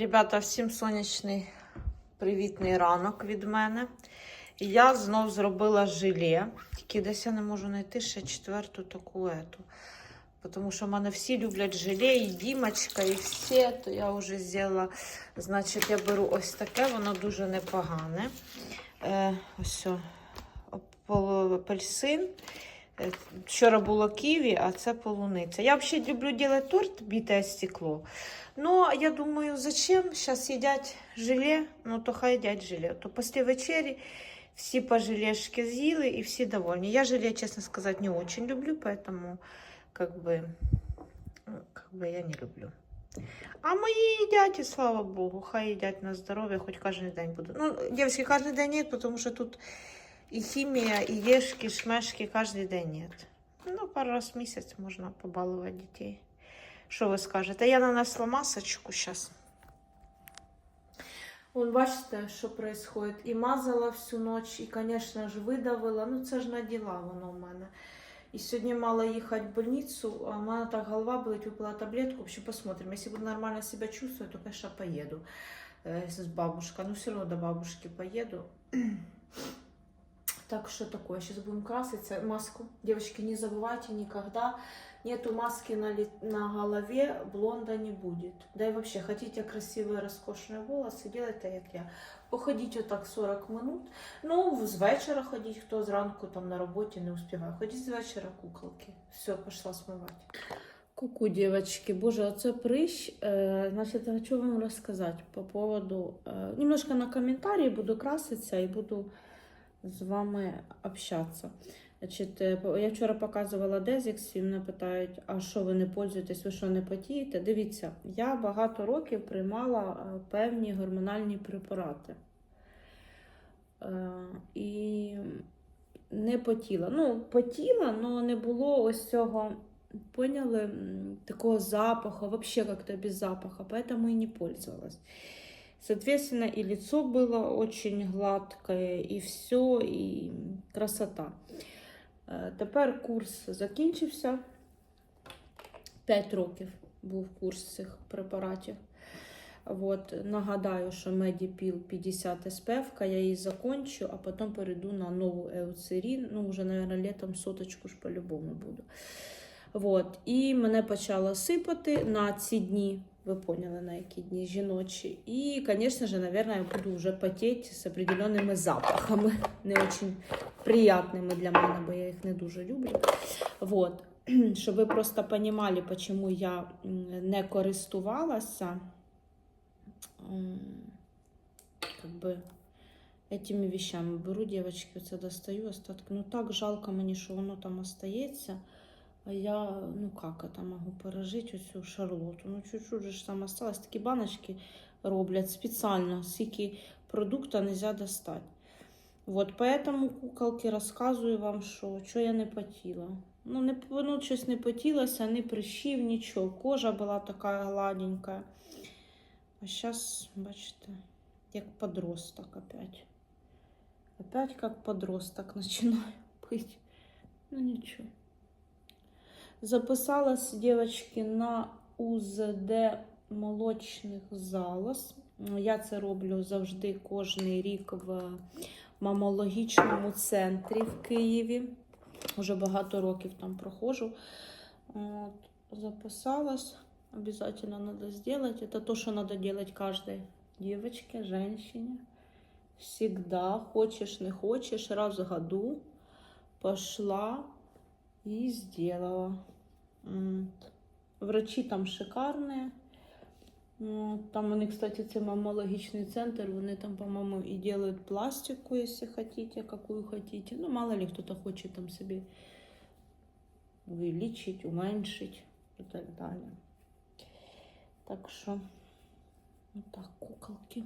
Ребята, всім сонячний привітний ранок від мене. Я знов зробила желе. Тільки десь я не можу знайти ще четверту таку ету. Тому що в мене всі люблять желе, і Дімочка, і всі. То я вже зробила. Значить, я беру ось таке, воно дуже непогане. Е, ось апельсин. Е, Вчора було ківі, а це полуниця. Я взагалі люблю робити торт, бите стекло. Ну, а я думаю, зачем? Сейчас едят желе, ну то хай едять желе. То після вечері всі по желешки з'їли і всі довольні. Я желе, чесно сказати, не очень люблю, поэтому как бы, ну, как бы я не люблю. А мої їдять, і слава Богу, хай їдять на здоров'я, хоч кожен день буду. Ну, девочки, кожен день нет, тому що тут і хімія, і єшки, шмешки кожен день нет. Ну, пару раз в місяць можна побалувати дітей. Що ви скажете? Я нанесла масочку зараз. Вон, бачите, що відбувається. І мазала всю ніч, і, звісно ж, видавила. Ну, це ж на діла воно в мене. І сьогодні мала їхати в больницю, а в мене так голова болить, випила таблетку. В общем, посмотрим. Якщо буду нормально себе чувствовать, то, конечно, поеду э, с бабушкой. Ну, все равно до бабушки поеду. Так что такое, сейчас будем краситься. Маску, девочки, не забывайте никогда, нету маски на, ли- на голове, блонда не будет. Да и вообще, хотите красивые, роскошные волосы, делайте, як я. Походіть отак 40 минут. Ну, з вечора ходіть, хто зранку там на роботі не успіває. Ходіть з вечора куколки. Все, пішла смивати. Ку-ку, девочки, боже, оце прыщ. Э, значит, я хочу вам рассказать по поводу... Э, немножко на комментарии буду краситься и буду з вами общатися. Значить, е, я вчора показувала Дезікс, і мене питають, а що ви не пользуєтесь, ви що не потієте? Дивіться, я багато років приймала е, певні гормональні препарати. Е, І не потіла. Ну, потіла, але не було ось цього, поняли, такого запаху, вообще как-то без запаха, поэтому и не пользовалась. Соответственно, и лицо было очень гладкое, і все, і красота. Е, Тепер курс закінчився. 5 років був курс цих препаратів. От, нагадаю, що Медіпіл 50 SPF, я її закончу, а потім перейду на нову Еуцерін. Ну, вже, мабуть, літом соточку ж по-любому буду. От. І мене почало сипати на ці дні. Ви поняли, на які дні жіночі. І, звісно ж, наверное, я буду вже потіти з определенними запахами, не очень приятними для мене, бо я їх не дуже люблю. Вот. Щоб ви просто розуміли, чому я не користувалася как бы, этими вещами. Беру, девочки, це достаю остатки. Ну так жалко мені, що воно там остається. А я, ну как это могу пережити оцю шарлоту? Ну чуть-чуть же ж там осталось. Такі баночки роблять спеціально, скільки продукту нельзя достати. Вот, поэтому, куколки, рассказываю вам, що, що я не потіла. Ну, не, ну, щось не потілося, не прищів, нічого. Кожа була така гладенька. А зараз, бачите, як подросток опять. Опять как подросток начинаю пить. Ну нічого. Записалась, девочки, на УЗД молочних залоз. Я це роблю завжди кожний рік в мамологічному центрі в Києві. Уже багато років там проходжу. От, записалась. Обязательно надо сделать. Это то, что надо делать каждой девочке, женщине. Всегда, хочешь, не хочешь, раз в году пошла и сделала. М, Врачи там шикарные. Ну, Там вони, кстати, це мамологічний центр. Вони там, по-моєму, і делают пластику, якщо хотите, какую хотите. Ну, мало ли хто-то хоче там собі увеличить, уменьшить і так далі. Так що, отак, куколки.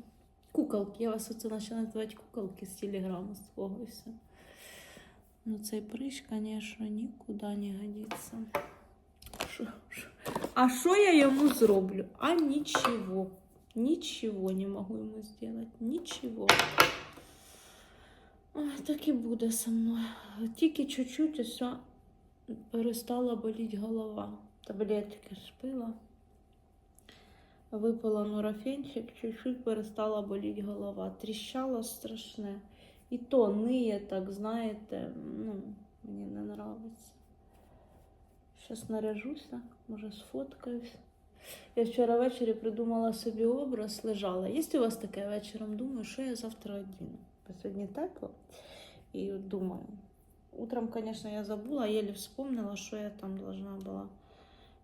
Куколки, я вас оце почала називати куколки з телеграму свого і все. Ну, цей прищ, звісно, нікуди не годиться. Шо- шо- А що я йому зроблю? А нічого. Нічого не можу йому зробити. Нічого. Так і буде со мною. Тільки чуть-чуть і все перестала боліти голова. Таблетки ж пила. Випила нурофенчик, чуть-чуть перестала боліти голова. Тріщало страшне. І то ниє, так, знаєте, ну, мені не нравиться. Зараз наряжуся, може сфоткаюсь. Я вчора ввечері придумала собі образ, лежала. Є у вас таке вечором? Думаю, що я завтра одіну. Сьогодні тепло. І думаю. Утром, конечно, я забула, еле вспомнила, що я там должна була.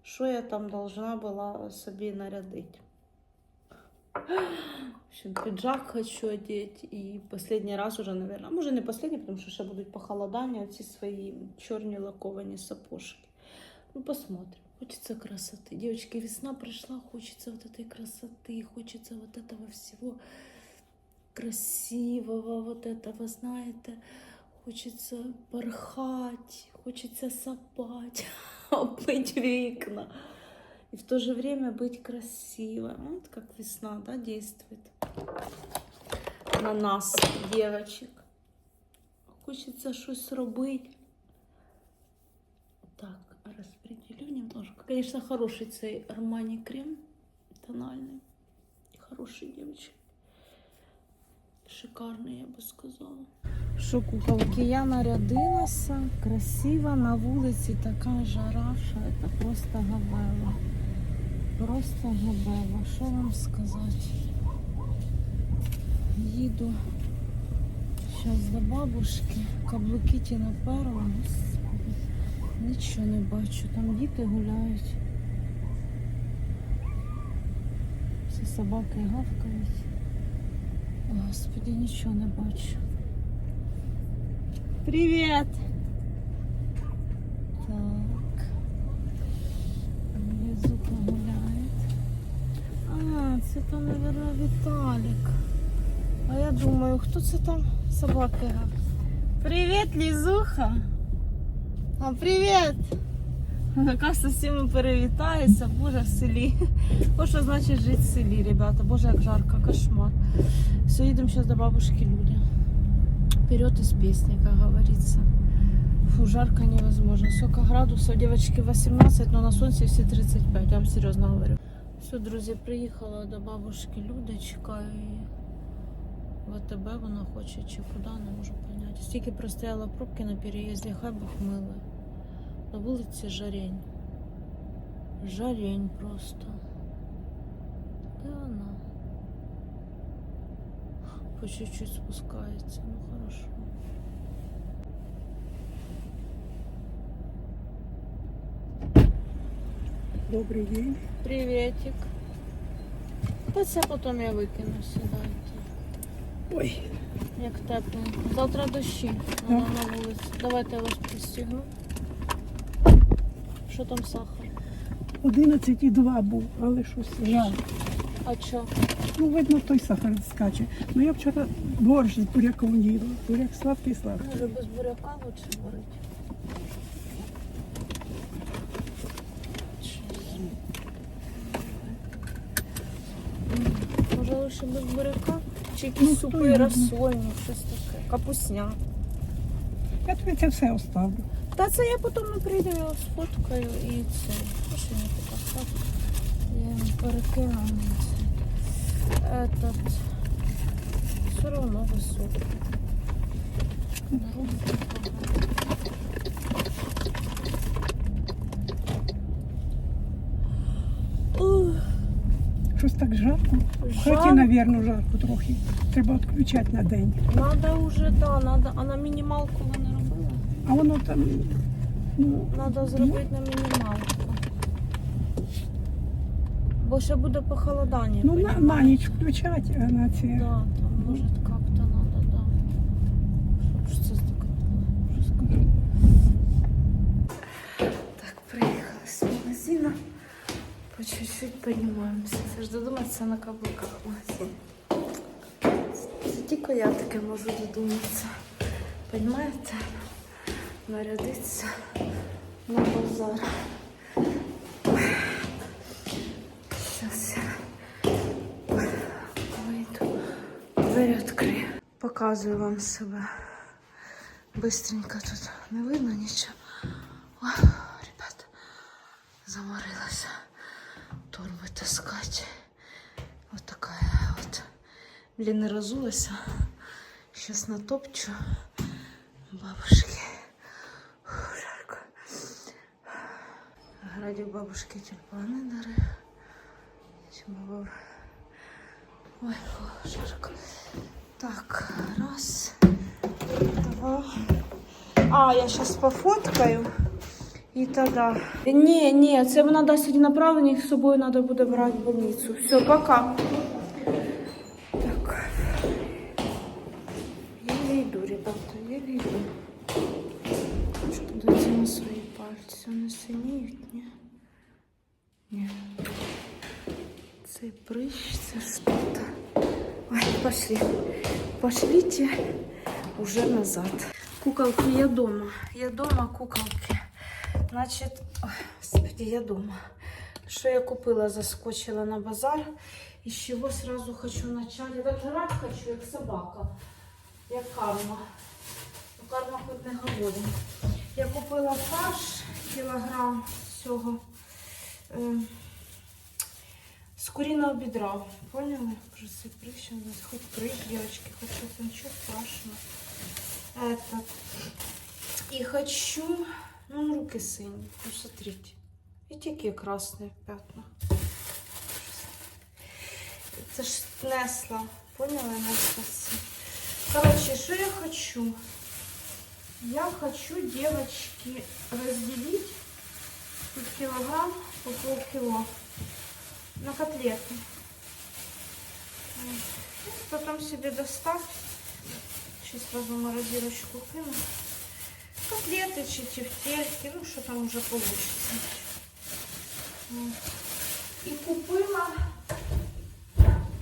Що я там должна була собі нарядити. В общем, пиджак хочу одеть. И последний раз уже, наверное, може не последний, потому що ще будуть похолодання, ці свої чорні лаковані сапожки. Ну, посмотрим. Хочется красоты. Девочки, весна пришла, хочется вот этой красоты, хочется вот этого всего красивого, вот этого, знаете, хочется порхать, хочется сопать, обмыть вікна. И в то же время быть красивой. Вот как весна, да, действует на нас, девочек. Хочется щось робити. Так, распределю немножко. Конечно, хороший цей Армани крем тональный. Хороший, девочки. Шикарний, я би сказала. Що, куколки, я нарядилася, красиво, на вулиці така жара, що це просто габела. Просто габела. Що вам сказати? Їду зараз до бабушки, каблуки ті наперла. Нічого не бачу, там діти гуляють. Всі собаки гавкають. Господи, нічого не бачу. Привіт! Так. Лізука гуляє. А, це там, наверное, Віталік. А я думаю, хто це там собаки гавкає? Привіт, Лізуха! А, привіт! Яка з усіма перевітається, боже, в селі. Ось що значить жити в селі, ребята. Боже, як жарко, кошмар. Все, їдемо зараз до бабушки Люди. Вперед из песни, как говорится. Фу, жарко невозможно. Сколько градусов, девочки, 18, но на солнце все 35, я вам серьезно говорю. Все, друзі, приїхала до бабушки Люди, чекаю її. В вона хоче чи куди, не можу поняти. Стільки простояла пробки на переїзді, хай Бог миле. На вулиці жарень. Жарень просто. Де вона? По чуть-чуть спускается. Ну хорошо. Добрий день. Приветик. Та це потім я викину, сідайте. Ой, Як тепло. Завтра дощі вона на вулиці. Давайте я вас пристігну. Що там сахар? 11,2 був, але щось жаль. А чо? Ну, видно, той сахар скаче. Ну я вчора борщ з буряком їла. Буряк сладкий сладкий. Може без буряка лучше варити? Може без буряка? Чи Ну, якісь хто супи, його розсольні, щось таке. Капусня. Я тобі це все оставлю. Та це я потім не прийду, я сфоткаю і це. Що мені така? Я їм перекину. Этот. Все одно високо. Дорога погана. Ух, Щось так жарко. В хаті, Жарко. навірно, жарко трохи. Треба відключати на день. Надо уже, да, надо. А на мінімалку ви не робила? А воно там, ну, Надо зробити на мінімалку. Бо ще буде похолодання. ну на, на ніч включати, а на ці. Да, там может как-то надо, да. Ж це таке? Так, приїхали з магазину. По чуть-чуть піднімаємося. Це ж додуматися на каблуках магазин. Це тільки я таке можу додуматися. Понимаєте? Нарядитися на базар. Сейчас я вийду. Двері відкрию. Показую вам себе. Быстренько тут не видно нічого. Ой, ребята, заморилася. Торби таскати. Вот такая вот. Блин, не разулась. Сейчас натопчу бабушки. Фу, жарко. Ради бабушки тюльпаны дари. Ой, жарко. Так, раз, два. А, я сейчас пофоткаю. І тоді. Ні, ні, це вона дасть сьогодні направлення, їх з собою треба буде брати в больницю. Все, пока. Так. Еле йду, ребята, еле йду. Що дивіться на свої пальці, вони синіють, ні? Ні. Цей прыщ, це что-то. Пошли. Пошлите уже назад. Куколки, я дома. Я дома, куколки. Значить, ой, господи, я дома. Що я купила, заскочила на базар. І з чого сразу хочу начать. Я так жрать хочу, як собака. Як карма. Ну, Карма хоч не говорить. Я купила фарш, кілограм всього Е, з куриного бедра. Поняли? Просто прыщ, у нас хоть прыщ, девочки, хоть что-то, ничего страшного. Это. И хочу, ну, руки синие, ну, смотрите. Видите, какие красные пятна. Это ж Несла. Поняла, Несла? все. Короче, что я хочу? Я хочу, девочки, разделить тут килограмм по полкило На котлеты. Потом себе доставь. Сейчас сразу в морозилочку кину. Котлеты, чи тефтельки, ну что там уже получится. И купила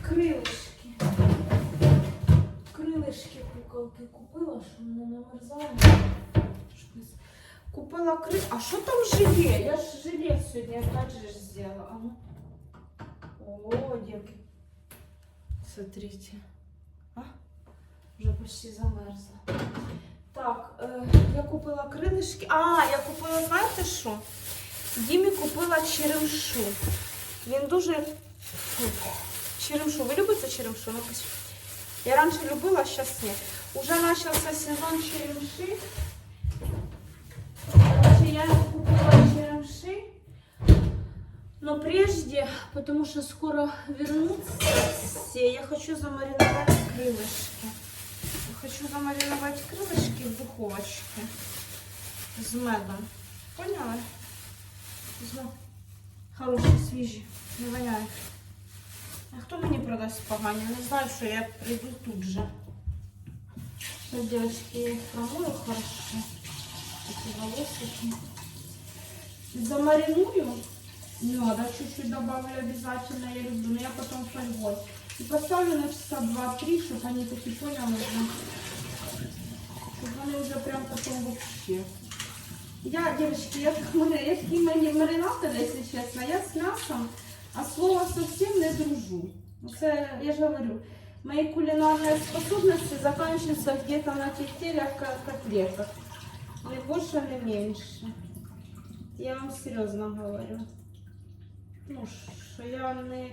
крылышки. Крылышки куколки купила, что не намерзала. Купила кры... А что там желе? Я же желе сегодня опять же сделала. А ну. О, девки. Смотрите. А? Уже почти замерзла. Так, е, я купила крилишки. А, я купила, знаєте що? Дімі купила черемшу. Він дуже. Черемшу. Ви любите черемшу? Ну. Я раніше любила, а зараз ні. Уже почався сезон черемши. Я купила черемши. Но прежде, потому что скоро вернутся все, я хочу замариновать крылышки. Я хочу замариновать крылышки в духовочке с медом. Поняла? Візьму. Хороші, свіжі, не воняють. А хто мені продасть погані? Не знаю, що я прийду тут же. Все, девочки, я їх промою хорошо. Такі волосики. Замариную. Меда чуть-чуть добавлю обязательно, я люблю, но я потом фольгой. И поставлю на часа 2-3, чтобы они такие поняли уже. Чтобы они уже прям потом вообще. Я, девочки, я мене, які мені маринатори, якщо чесно, я з м'ясом, а слово совсем не дружу. Це, я ж говорю, мои кулинарные способности заканчиваются где-то на тефтелях, ко- котлетах. Не больше, не меньше. Я вам серьезно говорю. Ну, що я не...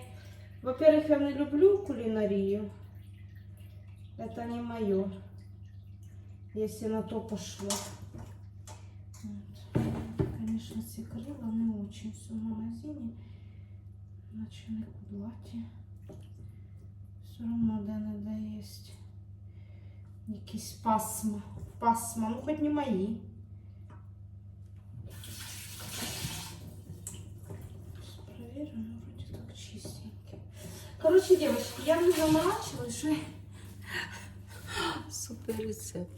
Во-первых, я не люблю кулинарию. Это не мое. Если на то пошло. Конечно, ці крила не очень все в магазине. Наче не кудлаті. Все равно де-не-де є. Якісь пасма. Пасма, ну хоч не мої. Проверю, ну вроде так чистенький. Короче, девочки, я не заморачиваюсь, что. Супер рецепт.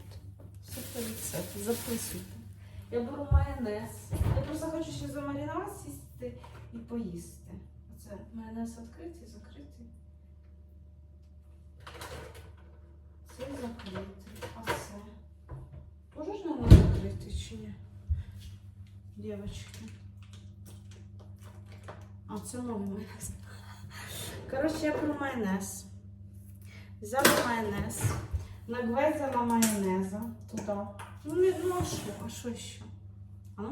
Супер рецепт. Записуйте. Я беру майонез. Я просто хочу ще замаринувати, сісти і поїсти. Оце майонез відкритий, закритий. Це закритий. А це? Тоже ж надо закритий чи ні? Девочки. А, це новий майонез. Коротше, я беру майонез. Взяла майонез. Нагвезила майонеза туди. Ну, не, ну а що? А що ще? А?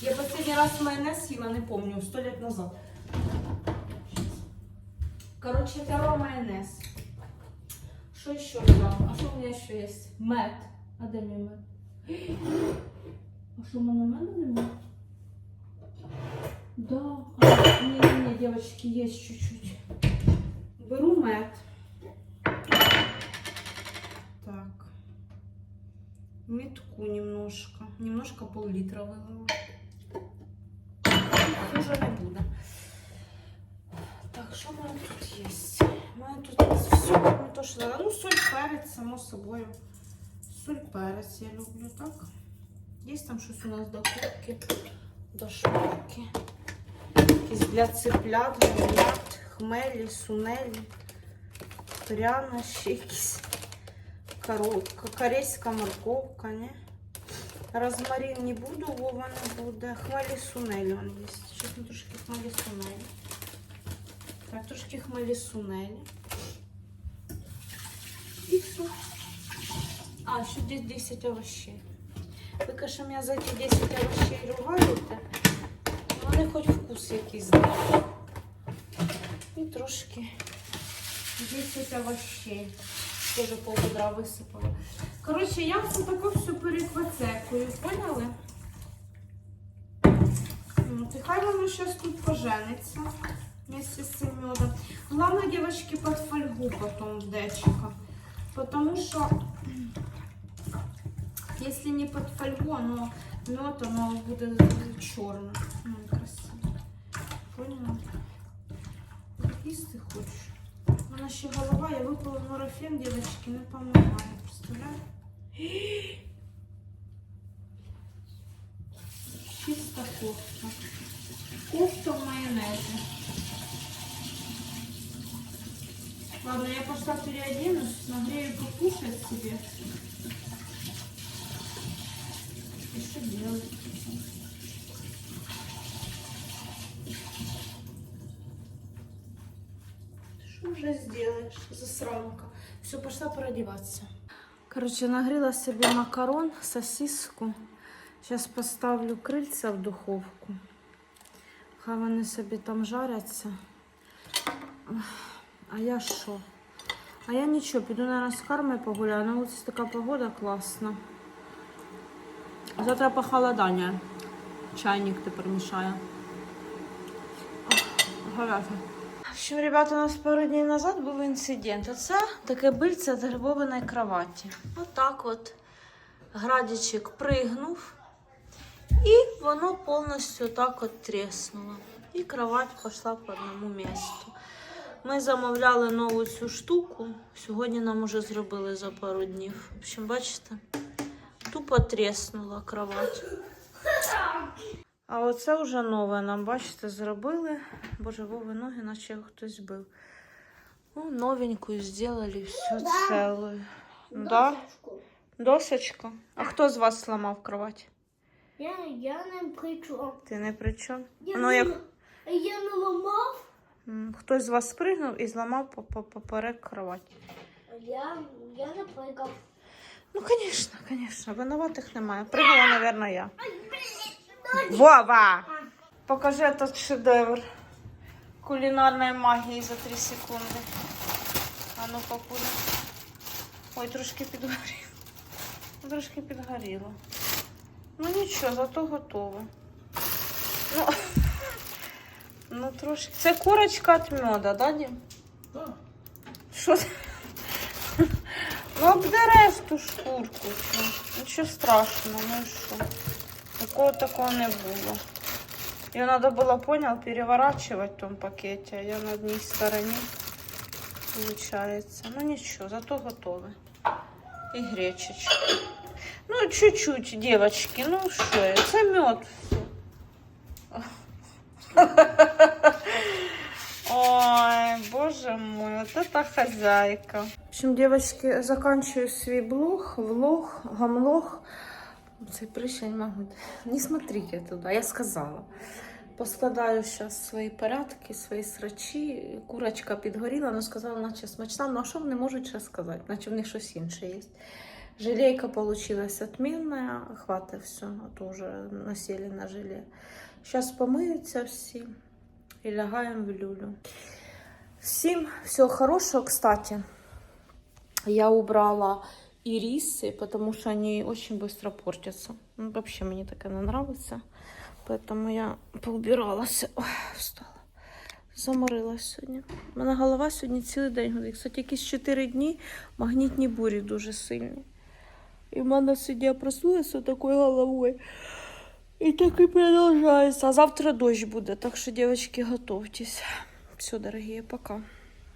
Я последний раз майонез їла, не помню, сто лет назад. Короче, это майонез. Что еще взял? А что у меня еще есть? Мед. А где мой мед? А что, у меня меда нема? Да. А, не, не, не, девочки, есть чуть-чуть. Беру мед. Так. Метку немножко. Немножко пол-литра вылила. Хуже не буде. Так, що в мене тут є? У мене тут є все, ну, то, що надо. Ну, соль, перець, само собою. Соль, перець я люблю, так? Є там щось у нас до курки, до шмарки. Якісь для цыплят, гранат, хмелі, сунелі, пряна, ще якісь коробка, корейська морковка, не? Розмарин не буду, Вова не буде. Хмелі сунелі он є. Щось ми трошки хмелі сунелі. Так, трошки хмелі сунелі. І все. А, ще десь 10 овощей. Ви, каже, мене за ті 10 овощей ругаєте. Ну, Вони хоч вкус якийсь знають. І трошки 10 овощей. Тоже полведра висипала. Коротше, я це таке все переквацекую, поняли? От, і хай воно зараз тут пожениться вместе з цим медом. Главное, девочки, под фольгу потом в дечко. Потому что если не под фольгу, оно мед, оно будет черным. Ну, красиво. Поняла? Їсти хочеш? У мене ще голова, я випила норофен, дівчатки, не помиваю. Представляєте? Чиста кофта. Кофта в майонезе. Ладно, я пошла переоденусь, нагрею покушать себе. И что делать? Что уже сделаешь, засранка? Все, пошла переодеваться. Короче, нагрела себе макарон, сосиску. Сейчас поставлю крильця в духовку. Хай вони собі там жаряться. А я що? А я нічого, піду, наверное, з кармою погуляю. На вулиці така погода класна. Завтра похолодання. Чайник тепер мішає. Гаряче. В общем, ребята, у нас пару днів назад був інцидент. Оце таке бильце з грибованої кроваті. Отак от градічик пригнув. І воно повністю так от тріснуло. І кровать пішла по одному місту. Ми замовляли нову цю штуку. Сьогодні нам уже зробили за пару днів. В общем, бачите, тупо тріснула кровать. А оце вже нове нам, бачите, зробили. Боже, Вови ноги, наче його хтось бив. Ну, новенькую зробили, все цілою. Да? Досочка. А хто з вас зламав кровать? Я, я не при чому. Ти не при чому? Я, Ну, не, як я не ламав, хтось з вас спригнув і зламав по- по- поперек кровать. я, я не пригав. Ну, звісно, звісно, винуватих немає. Пригала, мабуть, я. Вова! Покажи этот шедевр кулінарної магії за 3 секунди. А ну, папуля. Ой, трошки підгоріло. Трошки підгоріло. Ну нічого, зато готово. Ну, ну трошки. Це курочка від меда, да, Дім? Так. Що ти? Ну, обдереш ту шкурку. цю. Нічого страшного, ну і що? Такого такого не було. Ее надо было, понял, переворачивать в том пакете, а я на одній стороні получается. Ну ничего, зато готовы. И гречечка. Ну, чуть-чуть, девочки, ну что, это мед. Ой, боже мой, вот это хозяйка. В общем, девочки, заканчиваю свой блог, влог, гамлог. Цей прыщ я не могу. Не смотрите туда, я сказала. Поскладаю зараз свої порядки, свої срачі. Курочка підгоріла, але сказала, наче смачна. Ну а що вони можуть ще сказати? Наче в них щось інше є. Желейка получилась отменная, хватит все, а то вже насели на желе. Сейчас помиються всі і лягаємо в люлю. Всім всього хорошого. Кстати, я убрала ирисы, потому что они очень быстро портятся. Ну, вообще мне такая не нравится. Поэтому я поубиралася. Ой, встала. Заморилась сьогодні. У мене голова сьогодні цілий день гудить. Кстати, якісь 4 дні магнітні бурі дуже сильні. І в мене сьогодні я проснулася такою головою. І так і продовжується. А завтра дощ буде, так що, дівчатки, готовтесь. Все, дорогі, пока.